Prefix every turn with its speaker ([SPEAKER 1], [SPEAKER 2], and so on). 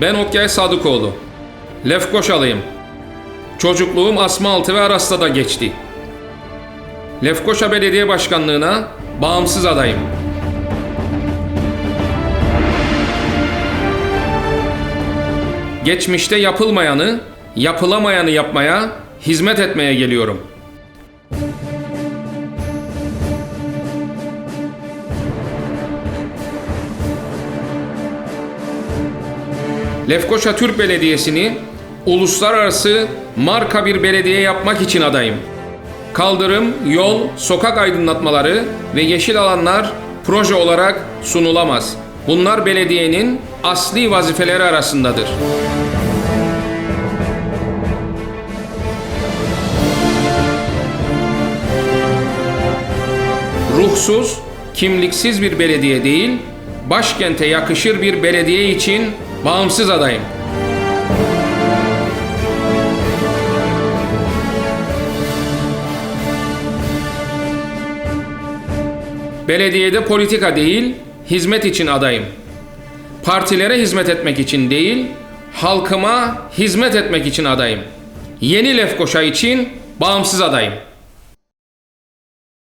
[SPEAKER 1] Ben Okyay Sadıkoğlu. Lefkoşalıyım. Çocukluğum Asmaaltı ve Aras'ta geçti. Lefkoşa Belediye Başkanlığı'na bağımsız adayım. Geçmişte yapılmayanı, yapılamayanı yapmaya, hizmet etmeye geliyorum. Lefkoşa Türk Belediyesi'ni uluslararası marka bir belediye yapmak için adayım. Kaldırım, yol, sokak aydınlatmaları ve yeşil alanlar proje olarak sunulamaz. Bunlar belediyenin asli vazifeleri arasındadır. Ruhsuz, kimliksiz bir belediye değil, başkente yakışır bir belediye için bağımsız adayım. Belediyede politika değil, hizmet için adayım. Partilere hizmet etmek için değil, halkıma hizmet etmek için adayım. Yeni Lefkoşa için bağımsız adayım.